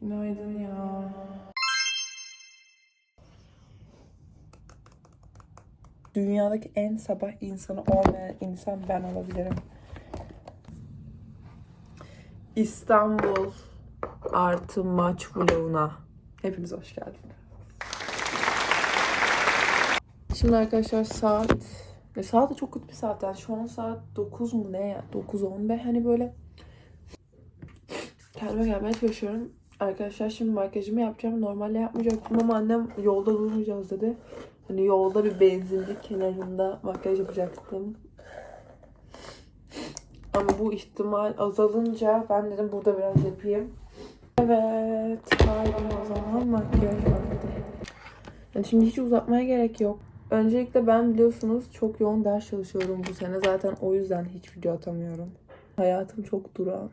Günaydın ya. Dünyadaki en sabah insanı olmayan insan ben olabilirim. İstanbul artı maç vloguna. Hepiniz hoş geldiniz. Şimdi arkadaşlar saat ve saat de çok kötü bir saat yani şu an saat 9 mu ne ya 9-10 ve hani böyle kendime gelmeye çalışıyorum. Arkadaşlar şimdi makyajımı yapacağım. Normalde yapmayacaktım ama annem yolda durmayacağız dedi. Hani yolda bir benzinlik kenarında makyaj yapacaktım. Ama bu ihtimal azalınca ben dedim burada biraz yapayım. Evet. Haydi o zaman makyaj vakti. Yani şimdi hiç uzatmaya gerek yok. Öncelikle ben biliyorsunuz çok yoğun ders çalışıyorum bu sene. Zaten o yüzden hiç video atamıyorum. Hayatım çok durağan.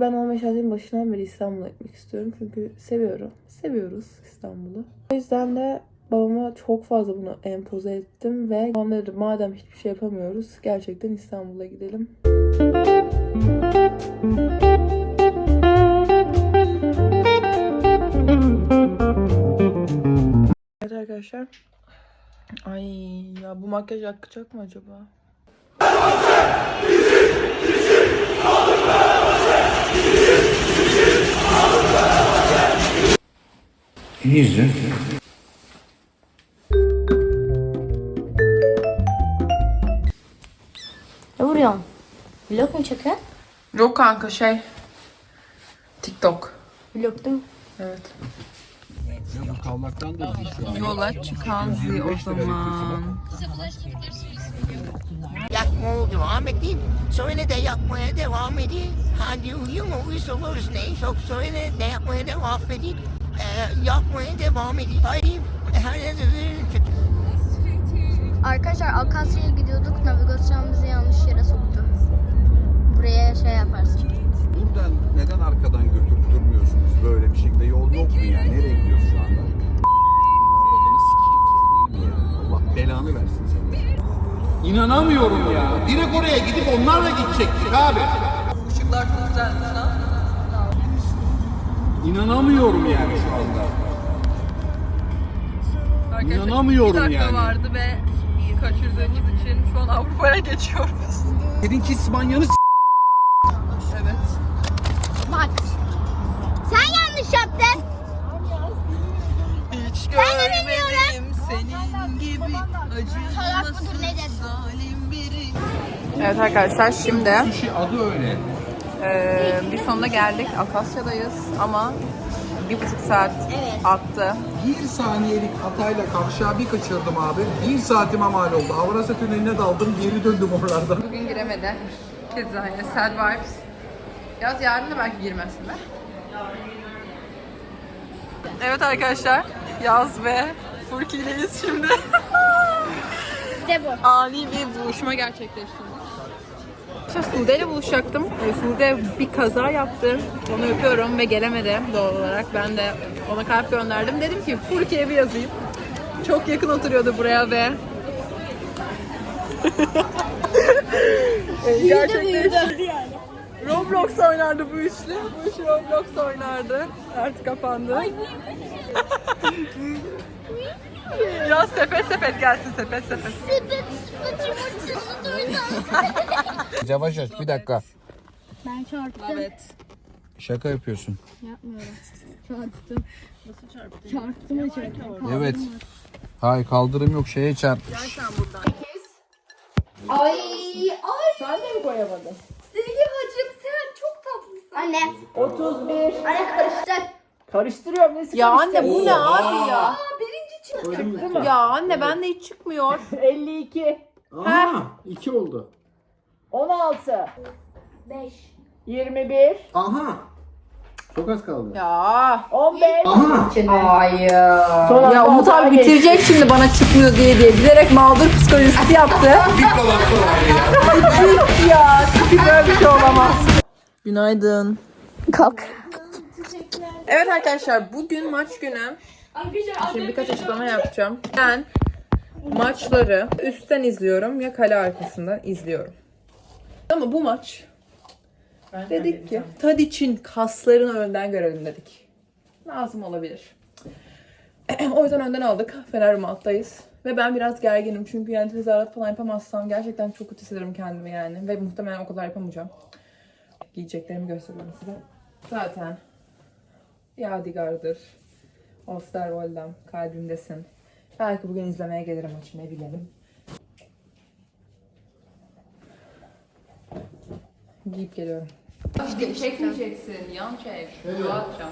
Ben 15 Haziran başından beri İstanbul'a gitmek istiyorum. Çünkü seviyorum. Seviyoruz İstanbul'u. O yüzden de babama çok fazla bunu empoze ettim ve babam dedi madem hiçbir şey yapamıyoruz gerçekten İstanbul'a gidelim. Evet arkadaşlar. Ay ya bu makyaj akacak mı acaba? İyiyiz Ne vuruyorsun? Vlog mu çekiyorsun? Yok kanka şey. TikTok. Vlog değil mi? Evet. Kalmaktan da şu an. Yola çıkan zi o zaman. yakmaya devam edeyim. Sonra da yakmaya devam edeyim. Hadi uyum uyusunuz ne çok sonra da yakmaya devam edeyim. Yakmaya devam edeyim. Arkadaşlar Alkasya'ya gidiyorduk. Navigasyon bizi yanlış yere soktu. Buraya şey yaparsın. Buradan neden arkadan götürüp durmuyorsunuz böyle bir şekilde? Yol yok mu ya? Nereye gidiyoruz şu anda? Allah belanı versin seni. İnanamıyorum ya. Direkt oraya gidip onlarla gidecektik abi. Işıklar çok güzelmiş lan. İnanamıyorum yani şu anda. İnanamıyorum yani. vardı ve kaçırdığımız için şu an Avrupa'ya geçiyoruz. Dedin ki İspanya'nı s- Evet. Bak. Sen yanlış yaptın. Hiç görmedim senin gibi Salak mıdır nedir? zalim biri. Evet arkadaşlar şimdi Kişi adı öyle. Eee bir sonuna geldik. Akasya'dayız ama bir buçuk saat Evet. attı. Bir saniyelik hatayla kavşağı bir kaçırdım abi. Bir saatime mal oldu. Avrasya Tüneli'ne daldım. Geri döndüm oralardan. Bugün giremedi. Keza yine sad vibes. Yaz yarın da belki girmezsin de. Evet arkadaşlar. Yaz ve Furki'deyiz şimdi. De bu. Ani bir buluşma gerçekleştirdik. İşte Sude ile buluşacaktım. Ee, Sude bir kaza yaptı. Onu öpüyorum ve gelemedi doğal olarak. Ben de ona kalp gönderdim. Dedim ki Furki'ye bir yazayım. Çok yakın oturuyordu buraya ve Ee, gerçekten Roblox oynardı bu üçlü. Bu üçlü Roblox oynardı. Artık kapandı. ya sepet sepet gelsin sepet sepet. Yavaş yavaş bir dakika. Ben çarptım. Evet. Şaka yapıyorsun. Yapmıyorum. Çarptım. Nasıl çarptın? Çarptım ve çarptım. Evet. Hayır kaldırım yok şeye çarp. Ay ay Sen de mi koyamadın? Zeliha'cığım sen çok tatlısın. Anne 31. anne karıştır. Karıştırıyorum ne Ya anne bu ne abi ya? Aa birinci çıktı. Ya anne bende hiç çıkmıyor. 52, Aha 2 oldu. 16, 5. 21, Aha. Çok az kaldı. Ya. 15. Aha. Son Ya Umut Allah'a abi geçti. bitirecek şimdi bana çıkmıyor diye diye. Bilerek mağdur psikolojisi yaptı. Bir kalan sonra ya. ya çünkü böyle bir şey olamaz. Günaydın. Kalk. Evet arkadaşlar bugün maç günü. Şimdi birkaç açıklama yapacağım. Ben maçları üstten izliyorum ya kale arkasından izliyorum. Ama bu maç dedik ki Tadic'in kaslarını önden görelim dedik. lazım olabilir. o yüzden önden aldık. Fener Malt'tayız. Ve ben biraz gerginim çünkü yani tezahürat falan yapamazsam gerçekten çok kötü hissederim kendimi yani. Ve muhtemelen o kadar yapamayacağım. Giyeceklerimi gösteriyorum size. Zaten yadigardır. Osterwold'dan kalbimdesin. Belki bugün izlemeye gelirim maçı ne bilelim. Giyip geliyorum. Çekmeyeceksin. Yan çek. Rahatça.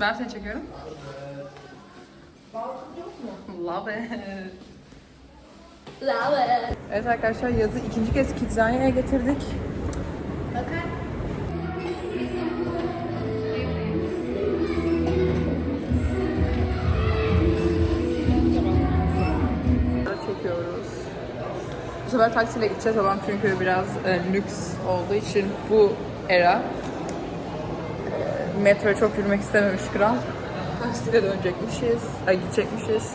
Ben seni çekiyorum. Love it. Evet arkadaşlar yazı ikinci kez Kidzanya'ya getirdik. çekiyoruz. Sefer taksiyle gideceğiz. Babam çünkü biraz e, lüks olduğu için bu era e, metroya çok yürümek istememiş kral. Taksiyle dönecekmişiz. Ay gidecekmişiz.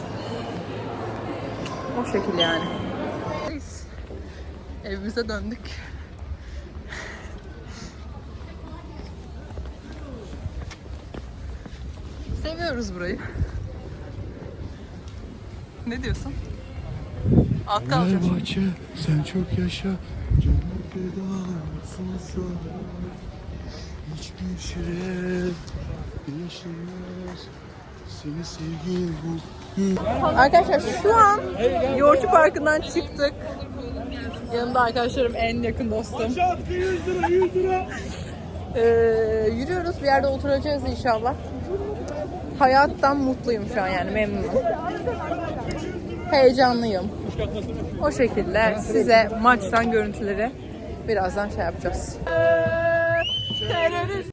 O şekil yani. Evimize döndük. Seviyoruz burayı. Ne diyorsun? Alt kalacağım. Fenerbahçe sen çok yaşa. Canım feda olsun sana. Hiçbir şeye yaşamaz. Seni sevgin bu. Arkadaşlar şu an Yoğurtçu Parkı'ndan çıktık. Yanımda arkadaşlarım en yakın dostum. Ee, yürüyoruz bir yerde oturacağız inşallah. Hayattan mutluyum şu an yani memnunum. Heyecanlıyım. O şekilde size maçtan görüntüleri birazdan şey yapacağız. Terörist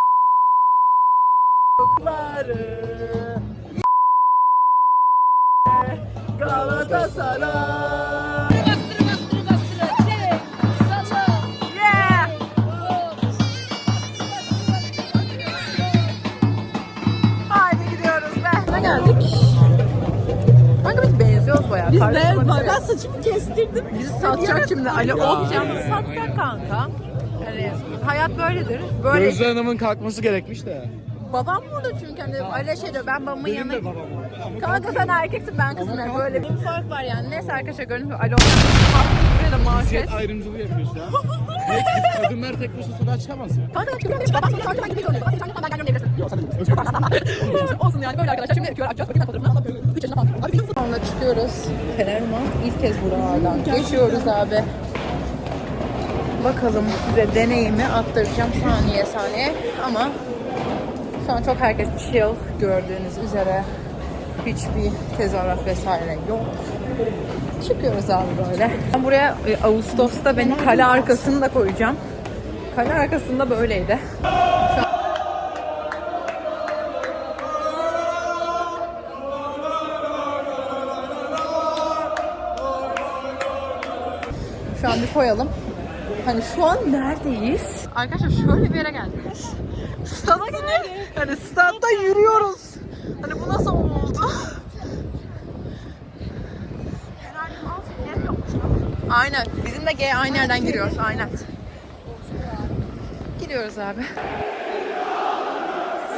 Galatasaray. Biz ne? Ben saçımı kestirdim. Bizi satacak şimdi. Ali Olcan satacak kanka. Yani hayat böyledir. Böyle. Gözde Hanım'ın kalkması gerekmiş de. Babam burada çünkü hani öyle şey diyor. Ben babamın yanına Kanka sen erkeksin ben kızım yani böyle bir fark var yani. Neyse arkadaşlar gibi Ali Olcan buraya da ayrımcılığı yapıyorsun ha. Kadınlar tek başına sokağa çıkamaz ya. Kanka babam sana takip ben gidiyorum. Seni takip ben gelmiyorum diyebilirsin. Olsun yani böyle arkadaşlar. Şimdi yapıyor. Açacağız. Fotoğrafını. Üç yaşına falan. Abi bizim Sonra çıkıyoruz. Fenerman ilk kez buralardan geçiyoruz abi. Bakalım size deneyimi aktaracağım saniye saniye ama şu an çok herkes chill gördüğünüz üzere hiçbir tezahürat vesaire yok. Çıkıyoruz abi böyle. Ben buraya e, Ağustos'ta beni kale arkasını da koyacağım. Kale arkasında böyleydi. An bir koyalım. Hani şu an neredeyiz? Arkadaşlar şöyle bir yere geldik. Stada gidelim. Hani statta yürüyoruz. Hani bu nasıl oldu? Aynen. Bizim de G aynı yerden giriyoruz. Aynen. Giriyoruz abi.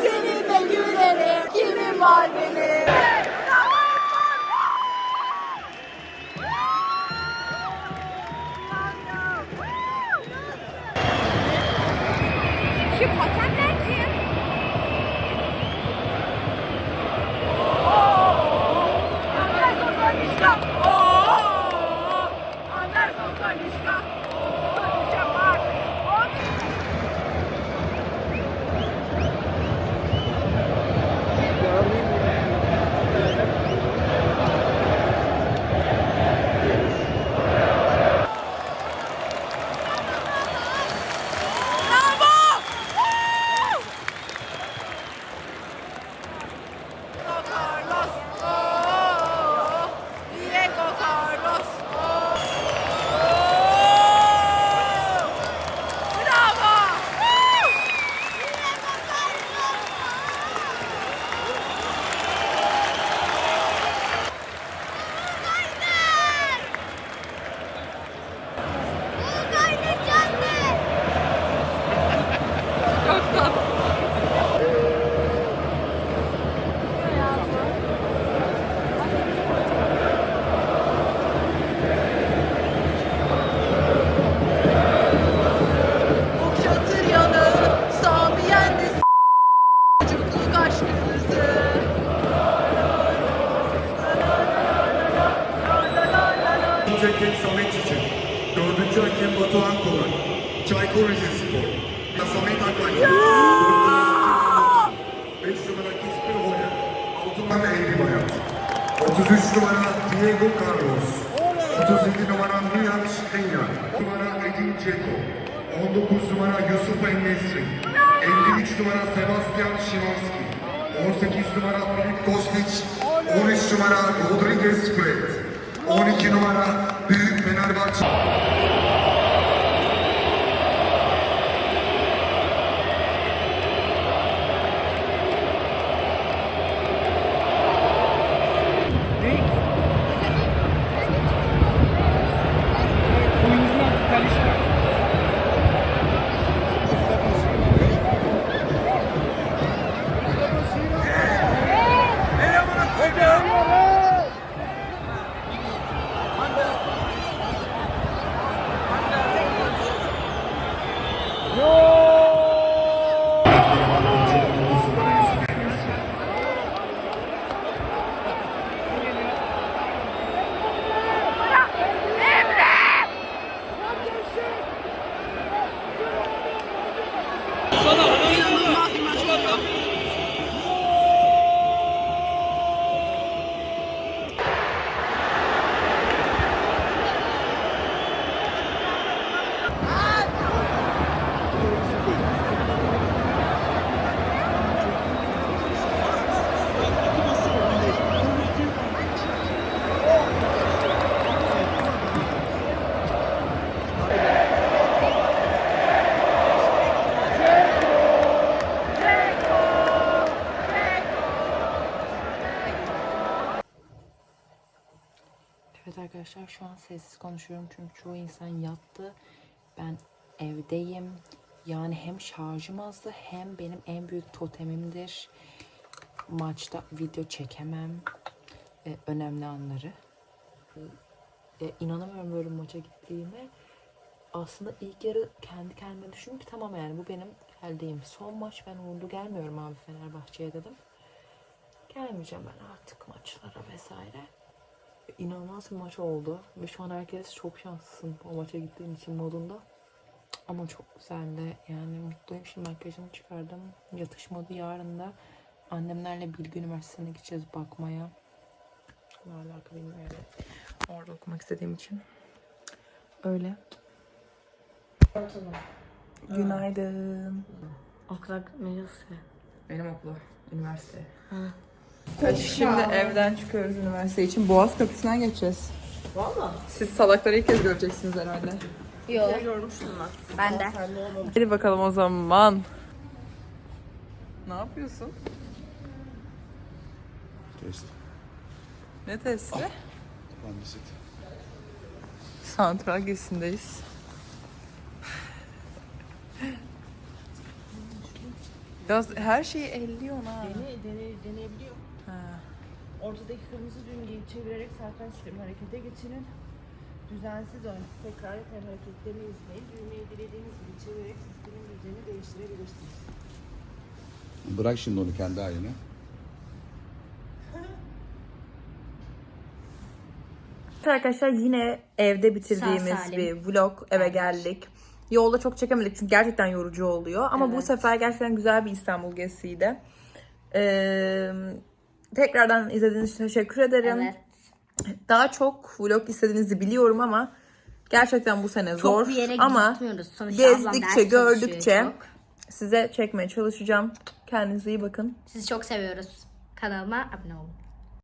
Seninle gülerim. Kimin var benim? Şu patenler Çaykur Rizespor. Samet Akay. Beş numara Kispir Hoya. Altı numara Eğri Bayat. 33 numara Diego Carlos. 37 numara Milan Skriniar. numara Edin Dzeko. 19 numara Yusuf Ennesri. 53 numara Sebastian Şimanski. 18 numara Filip Kostic. 13 numara Rodriguez Fred. 12 numara Büyük arkadaşlar şu an sessiz konuşuyorum çünkü çoğu insan yattı. Ben evdeyim. Yani hem şarjım azdı hem benim en büyük totemimdir. Maçta video çekemem. Ee, önemli anları. Ee, inanamıyorum böyle maça gittiğime. Aslında ilk yarı kendi kendime düşündüm ki tamam yani bu benim eldeyim. Son maç ben uğurlu gelmiyorum abi Fenerbahçe'ye dedim. Gelmeyeceğim ben artık maçlara vesaire inanılmaz bir maç oldu. Ve şu an herkes çok şanslısın o maça gittiğin için modunda. Ama çok güzeldi. Yani mutluyum. Şimdi makyajımı çıkardım. Yatışmadı yarın da. Annemlerle Bilgi Üniversitesi'ne gideceğiz bakmaya. Ne alaka bilmiyorum. Orada okumak istediğim için. Öyle. Günaydın. Okula gitmiyoruz ki. Benim okulu. Üniversite. Şimdi evden çıkıyoruz üniversite için. Boğaz Köprüsü'nden geçeceğiz. Valla. Siz salakları ilk kez göreceksiniz herhalde. Yok. Ben de. Hadi bakalım o zaman. Ne yapıyorsun? Test. Ne testi? Pandisit. Santral gezindeyiz. Biraz her şeyi elliyor ha. Dene, dene, deneyebiliyor. Ortadaki kırmızı düğmeyi çevirerek sarkan sistemi harekete geçirin. Düzensiz ön tekrar eten hareketlerini izleyin. Düğmeyi dilediğiniz gibi çevirerek sistemin düzenini değiştirebilirsiniz. Bırak şimdi onu kendi haline. Evet arkadaşlar yine evde bitirdiğimiz Sağ salim. bir vlog eve geldik. Yolda çok çekemedik çünkü gerçekten yorucu oluyor. Ama bu sefer gerçekten güzel bir İstanbul gezisiydi. Ee, tekrardan izlediğiniz için teşekkür ederim. Evet. Daha çok vlog istediğinizi biliyorum ama gerçekten bu sene Çok zor. bir yere ama gezdikçe, gördükçe çok. size çekmeye çalışacağım. Kendinize iyi bakın. Sizi çok seviyoruz. Kanalıma abone olun.